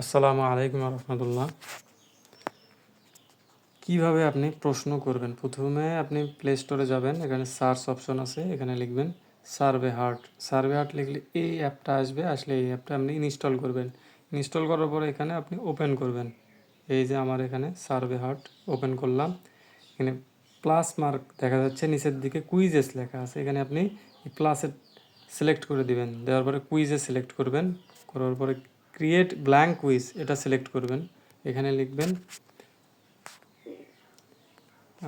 আসসালামু আলাইকুম রহমতুল্লাহ। কীভাবে আপনি প্রশ্ন করবেন? প্রথমে আপনি প্লে স্টোরে যাবেন, এখানে সার্চ অপশন আছে, এখানে লিখবেন সার্ভে হার্ট সার্ভে হার্ট লিখলে এই অ্যাপটা আসবে, আসলে এই অ্যাপটা আপনি ইনস্টল করবেন। ইনস্টল করার পরে এখানে আপনি ওপেন করবেন। এই যে আমার এখানে সার্ভে হার্ট ওপেন করলাম। এখানে প্লাস মার্ক দেখা যাচ্ছে, নিচের দিকে কুইজেস লেখা আছে। এখানে আপনি প্লাসে সিলেক্ট করে দিবেন। দেওয়ার পরে কুইজে সিলেক্ট করবেন। করার পরে ক্রিয়েট ব্ল্যাঙ্ক কুইজ এটা সিলেক্ট করবেন। এখানে লিখবেন,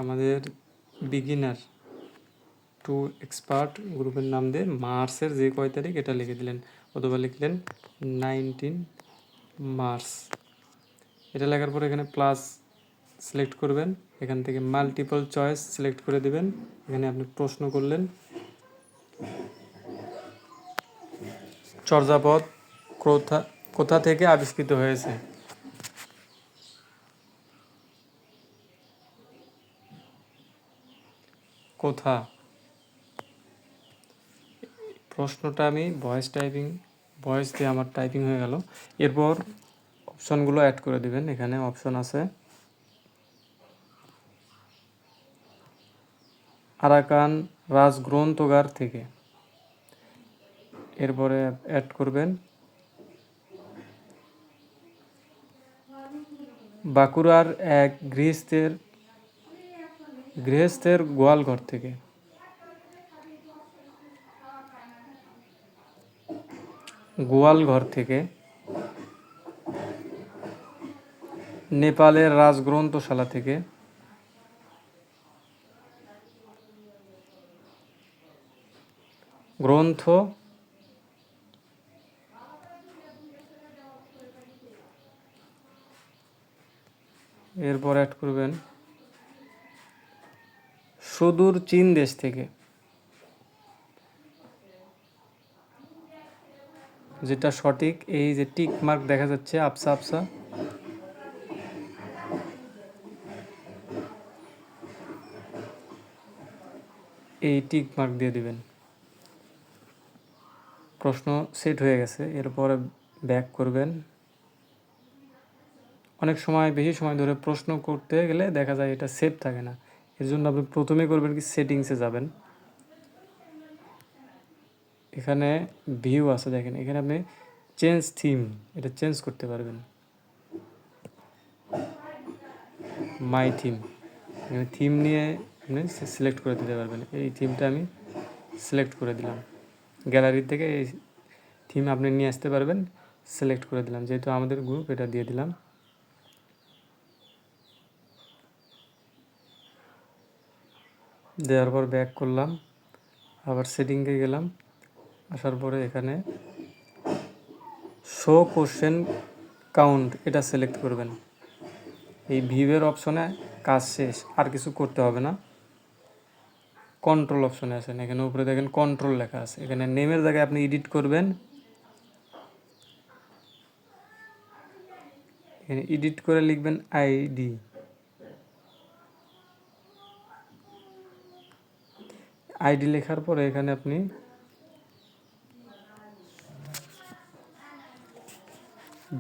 আমাদের বিগিনার টু এক্সপার্ট গ্রুপের নাম দিয়ে মার্চের যে কয় তারিখ এটা লিখে দিলেন। অথবা লিখলেন নাইনটিন মার্চ। এটা লেখার পরে এখানে প্লাস সিলেক্ট করবেন। এখান থেকে মাল্টিপল চয়েস সিলেক্ট করে দেবেন। এখানে আপনি প্রশ্ন করলেন, চর্যাপদ কোথা কোথা থেকে আবিষ্কৃত হয়েছে? কোথা? প্রশ্নটা আমি ভয়েস টাইপিং ভয়েস দিয়ে আমার টাইপিং হয়ে গেল। এরপর অপশনগুলো অ্যাড করে দিবেন। এখানে অপশন আছে। আরাকান রাজগ্রন্থগার থেকে। এরপরে অ্যাড করবেন। বাঁকুড়ার এক গৃহস্থের গৃহস্থের গোয়ালঘর থেকে। গোয়ালঘর থেকে নেপালের রাজগ্রন্থশালা থেকে গ্রন্থ এরপর অ্যাড করবেন সুদূর চীন দেশ থেকে, যেটা সঠিক, এই যে টিক মার্ক দেখা যাচ্ছে, আপসা আপসা। এই টিক মার্ক দিয়ে দিবেন। প্রশ্ন সেট হয়ে গেছে, এরপরে ব্যাক করবেন। অনেক সময়, বেশি সময় ধরে প্রশ্ন করতে গেলে দেখা যায় এটা সেভ থাকে না। এর জন্য আপনি প্রথমে করবেন কি সেটিংসে যাবেন। এখানে ভিউ আছে দেখেন, এখানে আপনি চেঞ্জ থিম এটা চেঞ্জ করতে পারবেন। মাই থিম এখানে থিম নিয়ে আপনি সিলেক্ট করে দিতে পারবেন। এই থিমটা আমি সিলেক্ট করে দিলাম। গ্যালারি থেকে এই থিম আপনি নিয়ে আসতে পারবেন সিলেক্ট করে দিলাম। যেহেতু আমাদের গ্রুপ এটা দিয়ে দিলাম। দেওয়ার পর ব্যাক করলাম, আবার সেটিংয়ে গেলাম। আসার পরে এখানে শো কোশ্চেন কাউন্ট এটা সিলেক্ট করবেন। এই ভিউয়ের অপশনে কাজ শেষ, আর কিছু করতে হবে না। কন্ট্রোল অপশনে আছেন এখানে উপরে দেখেন কন্ট্রোল লেখা আছে। এখানে নেমের জায়গায় আপনি এডিট করবেন। এখানে এডিট করে লিখবেন আইডি আইডি লেখার পরে এখানে আপনি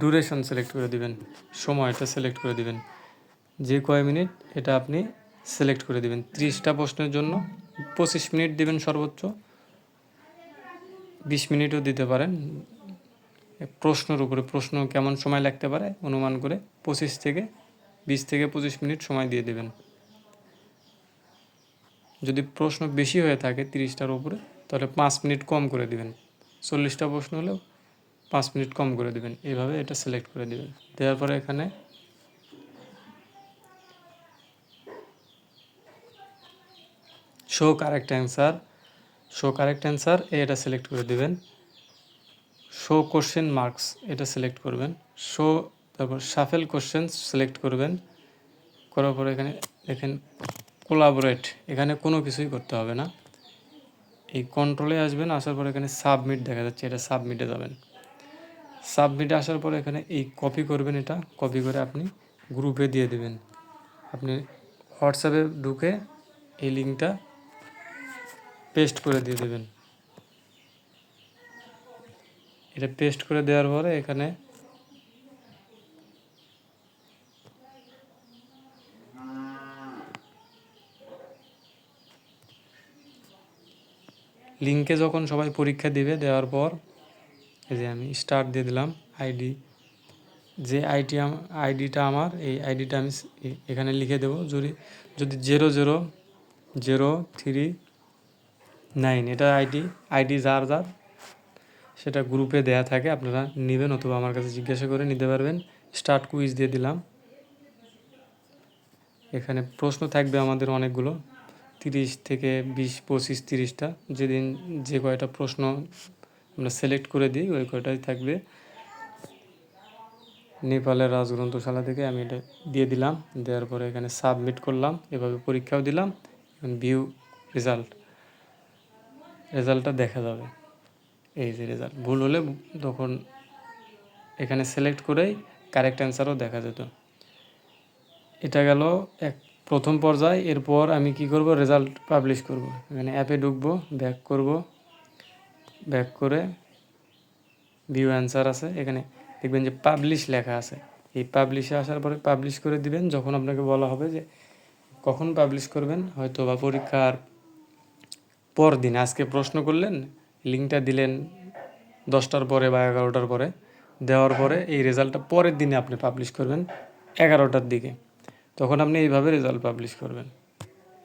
ডুরেশন সিলেক্ট করে দিবেন, সময়টা সিলেক্ট করে দিবেন। যে কয় মিনিট, এটা আপনি সিলেক্ট করে দিবেন। ত্রিশটা প্রশ্নের জন্য পঁচিশ মিনিট দিবেন সর্বোচ্চ। বিশ মিনিটও দিতে পারেন। প্রশ্নের উপরে প্রশ্ন কেমন সময় লাগতে পারে, অনুমান করে পঁচিশ থেকে বিশ থেকে পঁচিশ মিনিট সময় দিয়ে দেবেন। যদি প্রশ্ন বেশি হয়ে থাকে তিরিশটার উপরে, তাহলে পাঁচ মিনিট কম করে দিবেন। চল্লিশটা প্রশ্ন হলেও পাঁচ মিনিট কম করে দিবেন। এইভাবে এটা সিলেক্ট করে দিবেন। দেওয়ার পরে এখানে show correct answer show correct answer এটা সিলেক্ট করে দিবেন। শো কোশ্চেন মার্কস এটা সিলেক্ট করবেন। শো তারপর সাফেল কোশ্চেন সিলেক্ট করবেন। করার পরে এখানে দেখেন কোলাবোরেট এখানে কোনো কিছুই করতে হবে না। এই কন্ট্রোলে আসবেন, আসার পর এখানে সাবমিট দেখা যাচ্ছে, এটা সাবমিটে যাবেন। সাবমিটে আসার পর এখানে এই কপি করবেন এটা কপি করে আপনি গ্রুপে দিয়ে দেবেন। আপনি হোয়াটসঅ্যাপে ঢুকে এই লিঙ্কটা পেস্ট করে দিয়ে দেবেন। এটা পেস্ট করে দেওয়ার পরে এখানে লিঙ্কে যখন সবাই পরীক্ষা দিবে, দেওয়ার পর এই যে আমি স্টার্ট দিয়ে দিলাম আইডি যে আইটি আইডিটা আমার, এই আইডিটা আমি এখানে লিখে দেবো। যদি যদি zero zero zero three nine এটা আইডি আইডি যার যার, সেটা গ্রুপে দেয়া থাকে, আপনারা নেবেন অথবা আমার কাছে জিজ্ঞাসা করে নিতে পারবেন। স্টার্ট কুইজ দিয়ে দিলাম। এখানে প্রশ্ন থাকবে আমাদের অনেকগুলো। তিরিশ থেকে বিশ, পঁচিশ, তিরিশটা। যেদিন যে কয়টা প্রশ্ন আমরা সিলেক্ট করে দিই, ওই কয়টাই থাকবে। নেপালের রাজগ্রন্থশালা থেকে আমি এটা দিয়ে দিলাম। দেওয়ার পরে এখানে সাবমিট করলাম, এভাবে পরীক্ষাও দিলাম ভিউ রেজাল্ট রেজাল্টটা দেখা যাবে। এই যে রেজাল্ট। ভুল হলে তখন এখানে সিলেক্ট করেই কারেক্ট অ্যান্সারও দেখা যেত। এটা গেল এক প্রথম পর্যায়, এরপর আমি কি করব? রেজাল্ট পাবলিশ করব। এখানে অ্যাপে ঢুকবো ব্যাক করব ব্যাক করে ভিউ অ্যান্সার আছে। এখানে দেখবেন যে পাবলিশ লেখা আছে। এই পাবলিশে আসার পরে পাবলিশ করে দিবেন, যখন আপনাকে বলা হবে যে কখন পাবলিশ করবেন, হয়তো বা পরীক্ষার পর দিন আজকে প্রশ্ন করলেন, লিঙ্কটা দিলেন দশটার পরে বা এগারোটার পরে। দেওয়ার পরে এই রেজাল্টটা পরের দিনে আপনি পাবলিশ করবেন, এগারোটার দিকে। তখন আপনি এইভাবে রেজাল্ট পাবলিশ করবেন।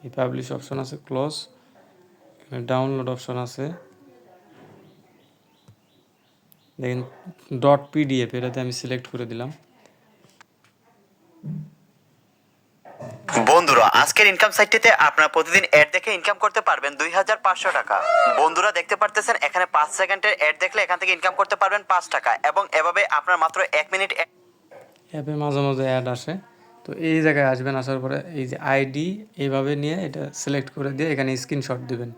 এই পাবলিশ অপশন আছে ক্লোজ ডাউনলোড অপশন আছে। দেখেন. ডট পিডিএফ এটাতে আমি সিলেক্ট করে দিলাম। বন্ধুরা আজকের ইনকাম সাইটটিতে আপনারা প্রতিদিন অ্যাড দেখে ইনকাম করতে পারবেন দুই হাজার পাঁচশো টাকা। বন্ধুরা দেখতে পারতেছেন এখানে পাঁচ সেকেন্ডের অ্যাড দেখলে এখান থেকে ইনকাম করতে পারবেন পাঁচ টাকা। এবং এভাবে আপনার মাত্র এক মিনিট অ্যাপে মাঝে মাঝে অ্যাড আসে। তো এই জায়গায় আসবেন, আসার পরে এই যে আইডি এইভাবে নিয়ে এটা সিলেক্ট করে দিয়ে এখানে স্ক্রিনশট দেবেন।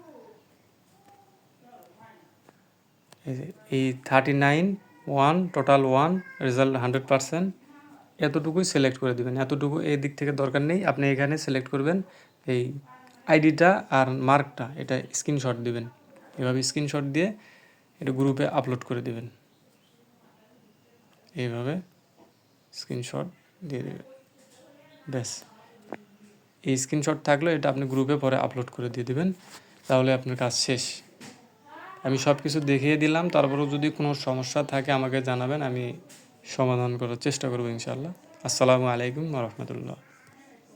এই thirty nine one total one result hundred percent এতটুকুই সিলেক্ট করে দেবেন। এতটুকু এই দিক থেকে দরকার নেই, আপনি এখানে সিলেক্ট করবেন এই আইডিটা আর মার্কটা এটা স্ক্রিনশট দিবেন। এভাবে স্ক্রিনশট দিয়ে এটা গ্রুপে আপলোড করে দেবেন। এইভাবে স্ক্রিনশট দিয়ে দেবেন। ব্যাস। এই স্ক্রিনশট থাকলে এটা আপনি গ্রুপে পরে আপলোড করে দিয়ে দেবেন, তাহলে আপনার কাজ শেষ। আমি সব কিছু দেখিয়ে দিলাম, তারপরেও যদি কোনো সমস্যা থাকে আমাকে জানাবেন, আমি সমাধান করার চেষ্টা করব ইনশাল্লাহ আসসালামু আলাইকুম রহমতুল্লাহ।